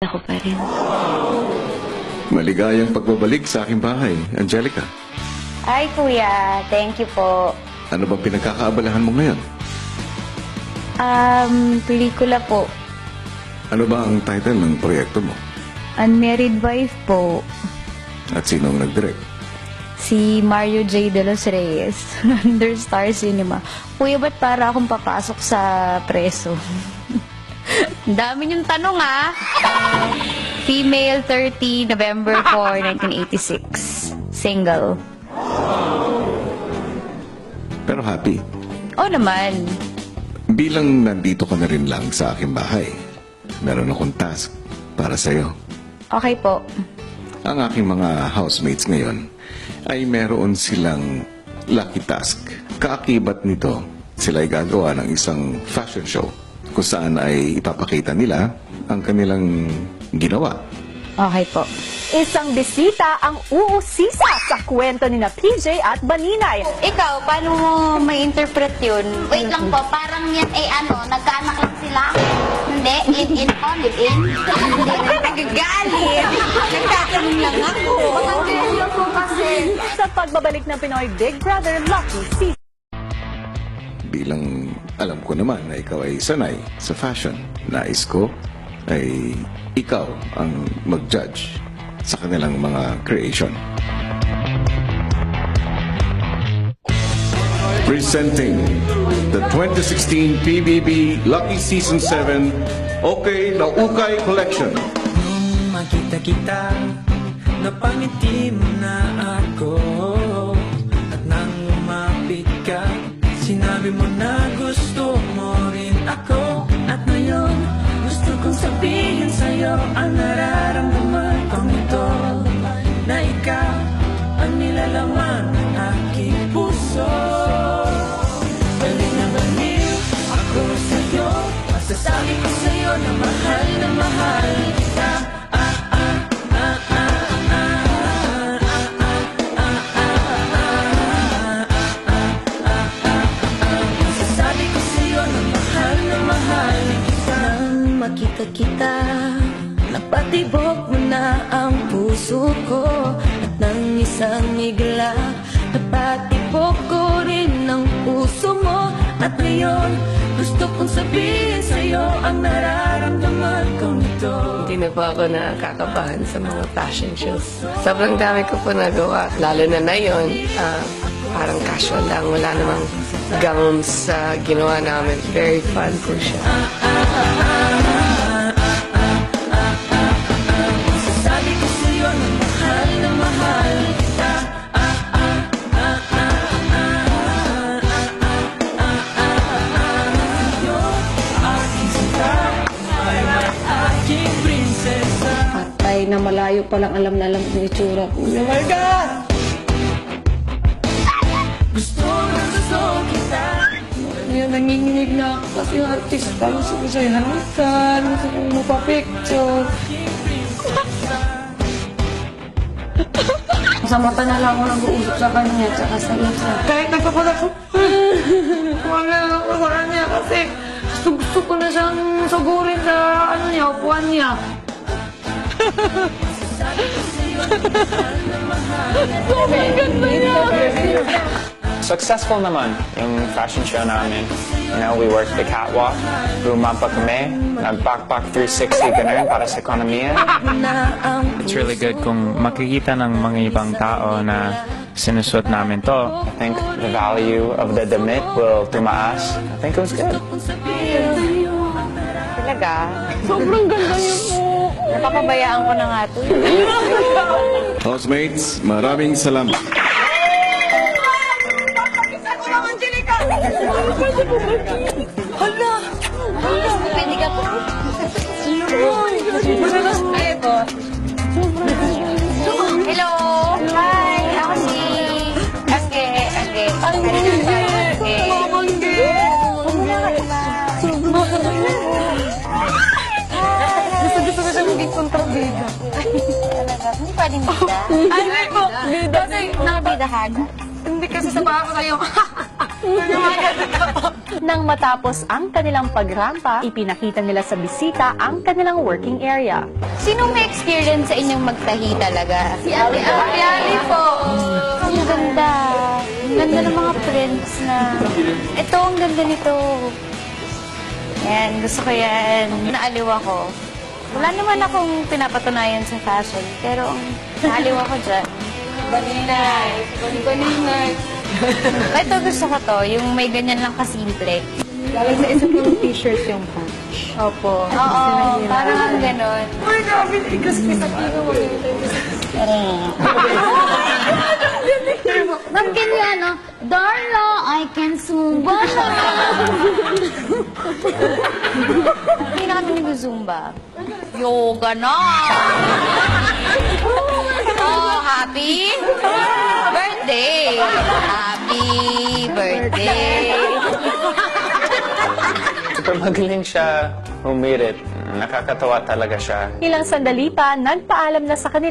ako pa rin. Maligayang pagbabalik sa aking bahay, Angelica. Ay, kuya. Thank you po. Ano bang pinagkakaabalahan mo ngayon? Um, pelikula po. Ano ba ang title ng proyekto mo? Unmarried Wife po. At sino ang nag-direct? Si Mario J. De Los Reyes. Under Star Cinema. Kuya, ba't para akong papasok sa preso? Dami niyong tanong, ah. Female 30, November 4, 1986. Single. Pero happy. Oo naman. Bilang nandito ka na rin lang sa aking bahay, meron akong task para sa'yo. Okay po. Ang aking mga housemates ngayon ay meron silang lucky task. Kaakibat nito, sila ay gagawa ng isang fashion show kung saan ay ipapakita nila ang kanilang ginawa. Okay po. Isang bisita ang uusisa sa kwento ni na PJ at Baninay. Ikaw, paano mo may interpret yun? Wait lang po, parang yan ay ano, nagkaanak lang sila. Hindi, in in on, live in. Hindi, Nagagalit! Nagtatanong lang ako. po kasi sa pagbabalik ng Pinoy Big Brother Lucky Season. Bilang alam ko naman na ikaw ay sanay sa fashion, nais ko ay ikaw ang mag-judge sa kanilang mga creation. Presenting the 2016 PBB Lucky Season 7 Okay na Ukay Collection. Nung makita kita Napangiti mo na Sinabi mo na gusto mo rin ako. At ngayon gusto kong sabihin sa'yo Ang nararamdaman kong ito. Na ikaw makita kita Napatibok mo na ang puso ko At nang isang igla Napatibok ko rin ang puso mo At ngayon gusto kong sabihin sa'yo Ang nararamdaman ko nito Hindi na po ako nakakabahan sa mga fashion shows. Sobrang dami ko po nagawa. Lalo na na yun, ah, parang casual lang. Wala namang gowns sa ginawa namin. Very fun po siya. Sabi Patay na malayo pa lang alam na alam yung itsura ko. Oh my God! Gusto na gusto kita Ngayon, nanginginig na ako kasi yung artista. Gusto ko siya halikan. Gusto ko mapapicture. sa mata na lang ako nag-uusap sa kanya tsaka sa isa. Kahit nagpapalag ko, huwag na ako sa kanya kasi gusto, gusto ko na siyang sugurin sa ano niya, upuan niya. Successful naman yung fashion show namin. You know, we worked the catwalk, rumampa kami, nag-backpack 360 ganun para sa ekonomiya. It's really good kung makikita ng mga ibang tao na sinusot namin to. I think the value of the damit will tumaas. I think it was good. Talaga? Sobrang ganda niyo po. Napapabayaan ko na nga to. Housemates, maraming salamat. Pwede maging kontrabida. Hindi pwedeng bida. Hindi po. Bida. Kasi, Mga bidahan. hindi kasi sa baka ko sa'yo. Nang matapos ang kanilang pagrampa, ipinakita nila sa bisita ang kanilang working area. Sino may experience sa inyong magtahi talaga? Si Ate Ate Ali po. Ang ganda. Ganda ng mga prints na. Ito, ang ganda nito. Yan, gusto ko yan. Naaliw ako. Wala naman akong pinapatunayan sa fashion, pero ang naaliw ako dyan. Baninay. Baninay. Ito gusto ko to, yung may ganyan lang kasimple. Galing sa isa pang t-shirt yung patch. Opo. Oo, parang ganon. Ba't ganyan, no? Darla, I can zumba. Hindi na kami nag-zumba. Yoga na! oh, happy birthday! Happy birthday! Super magaling siya humirit. Nakakatawa talaga siya. Ilang sandali pa, nagpaalam na sa kanila